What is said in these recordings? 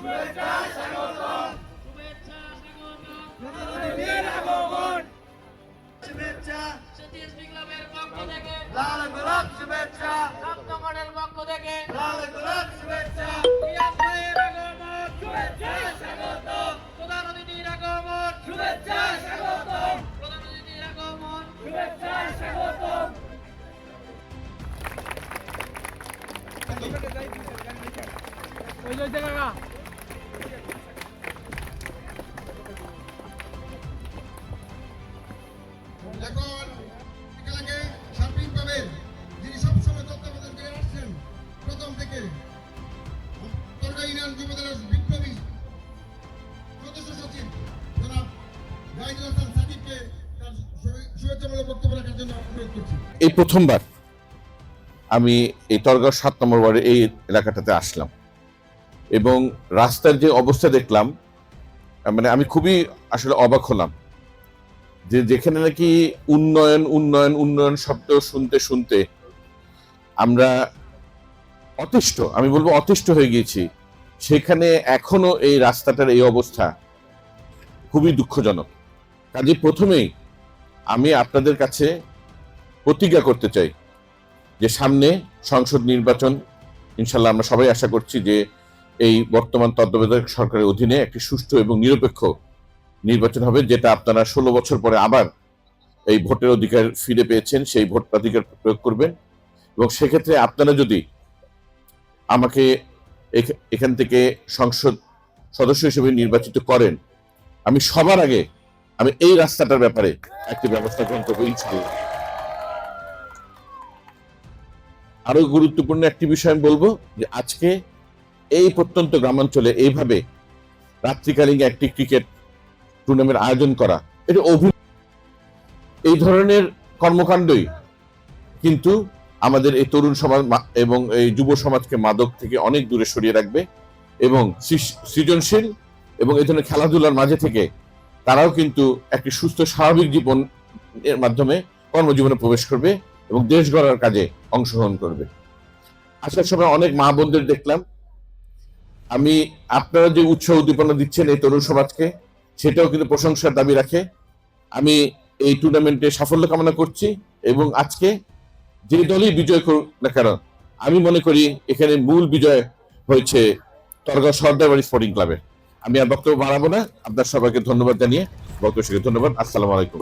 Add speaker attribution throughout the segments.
Speaker 1: শুভেচ্ছা স্বাগতম শুভেচ্ছা
Speaker 2: পক্ষ থেকে
Speaker 1: লাল গোলাপ শুভেচ্ছা
Speaker 2: রক্তগণের পক্ষ থেকে
Speaker 1: লাল গোলাপ শুভেচ্ছা
Speaker 2: রিয়াজ ভাইয়ের আগমন শুভেচ্ছা স্বাগত প্রধান শুভেচ্ছা শুভেচ্ছা ওই যে
Speaker 3: এই প্রথমবার আমি এই তরগাঁও সাত নম্বর ওয়ার্ডে এই এলাকাটাতে আসলাম এবং রাস্তার যে অবস্থা দেখলাম মানে আমি খুবই আসলে অবাক হলাম যে যেখানে নাকি উন্নয়ন উন্নয়ন উন্নয়ন শব্দ শুনতে শুনতে আমরা অতিষ্ঠ, আমি বলব অতিষ্ঠ হয়ে গিয়েছি। সেখানে এখনও এই রাস্তাটার এই অবস্থা খুবই দুঃখজনক। কাজে প্রথমেই আমি আপনাদের কাছে প্রতিজ্ঞা করতে চাই যে সামনে সংসদ নির্বাচন ইনশাল্লাহ আমরা সবাই আশা করছি যে এই বর্তমান তত্ত্বাবধায়ক সরকারের অধীনে একটি সুষ্ঠু এবং নিরপেক্ষ নির্বাচন হবে, যেটা আপনারা ষোলো বছর পরে আবার এই ভোটের অধিকার ফিরে পেয়েছেন, সেই ভোটাধিকার প্রয়োগ করবেন। এবং সেক্ষেত্রে আপনারা যদি আমাকে এখ- এখান থেকে সংসদ সদস্য হিসেবে নির্বাচিত করেন, আমি সবার আগে আমি এই রাস্তাটার ব্যাপারে একটি ব্যবস্থা গ্রহণ করব আরও গুরুত্বপূর্ণ একটি বিষয় আমি বলব, যে আজকে এই প্রত্যন্ত গ্রামাঞ্চলে এইভাবে রাত্রিকালীন একটি ক্রিকেট টুর্নামেন্ট আয়োজন করা। এটা অভি এই ধরনের কর্মকাণ্ডই কিন্তু আমাদের এই তরুণ সমাজ এবং এই যুব সমাজকে মাদক থেকে অনেক দূরে সরিয়ে রাখবে এবং সৃজনশীল এবং এই ধরনের খেলাধুলার মাঝে থেকে তারাও কিন্তু একটি সুস্থ, স্বাভাবিক জীবন এর মাধ্যমে কর্মজীবনে প্রবেশ করবে এবং দেশ গড়ার কাজে অংশগ্রহণ করবে। আসার সময় অনেক মা বোনদের দেখলাম। আমি, আপনারা যে উৎসাহ উদ্দীপনা দিচ্ছেন এই তরুণ সমাজকে সেটাও কিন্তু প্রশংসার দাবি রাখে। আমি এই টুর্নামেন্টে সাফল্য কামনা করছি এবং আজকে যে দলই বিজয় করুক না কেন, আমি মনে করি এখানে মূল বিজয় হয়েছে তরগাঁও সর্দারবাড়ি স্পোর্টিং ক্লাবের আমি আর বক্তব্য বাড়াবো না। আপনার সবাইকে ধন্যবাদ জানিয়ে বক্তব্য শেষে ধন্যবাদ। আসসালামু আলাইকুম।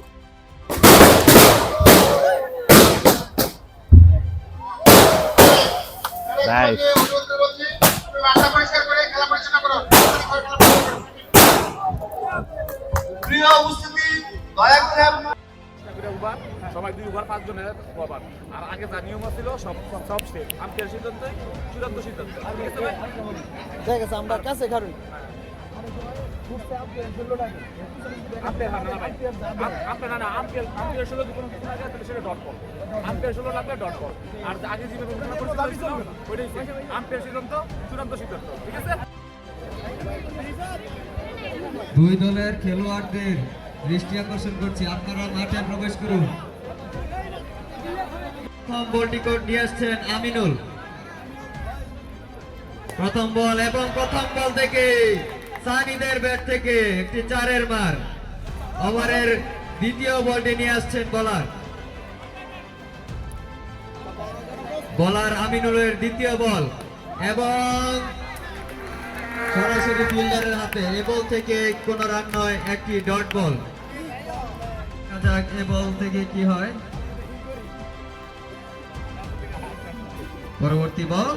Speaker 4: Nice.
Speaker 1: প্রিয় উপস্থিতি দয়া করে আপনার
Speaker 5: করে উবার। সবাই দুই ওভার পাঁচ জনের ওভার আর আগে যা নিয়ম ছিল সব সব- স্টেট আম্পায়ার সিদ্ধান্ত চূড়ান্ত সিদ্ধান্ত। ঠিক আছে
Speaker 6: আমরা কাছে
Speaker 5: সেটা বল আর আগে যেভাবে ঘোষণা করেছিল ওইটাই আম্পায়ার সিদ্ধান্ত চূড়ান্ত সিদ্ধান্ত। ঠিক আছে?
Speaker 7: দুই দলের খেলোয়াড়দের দৃষ্টি আকর্ষণ করছি। আপনারা মাঠে প্রবেশ করুন। প্রথম বলটি নিয়ে আসছেন আমিনুল। প্রথম বল এবং প্রথম বল থেকে সানিদের ব্যাট থেকে একটি চারের মার। ওভারের দ্বিতীয় বলটি নিয়ে আসছেন বলার। বলার আমিনুলের দ্বিতীয় বল এবং সরাসরি ফিল্ডারের হাতে এ বল থেকে কোনো রান নয়, একটি ডট বল। যাক, এ বল থেকে কি হয়? পরবর্তী বল।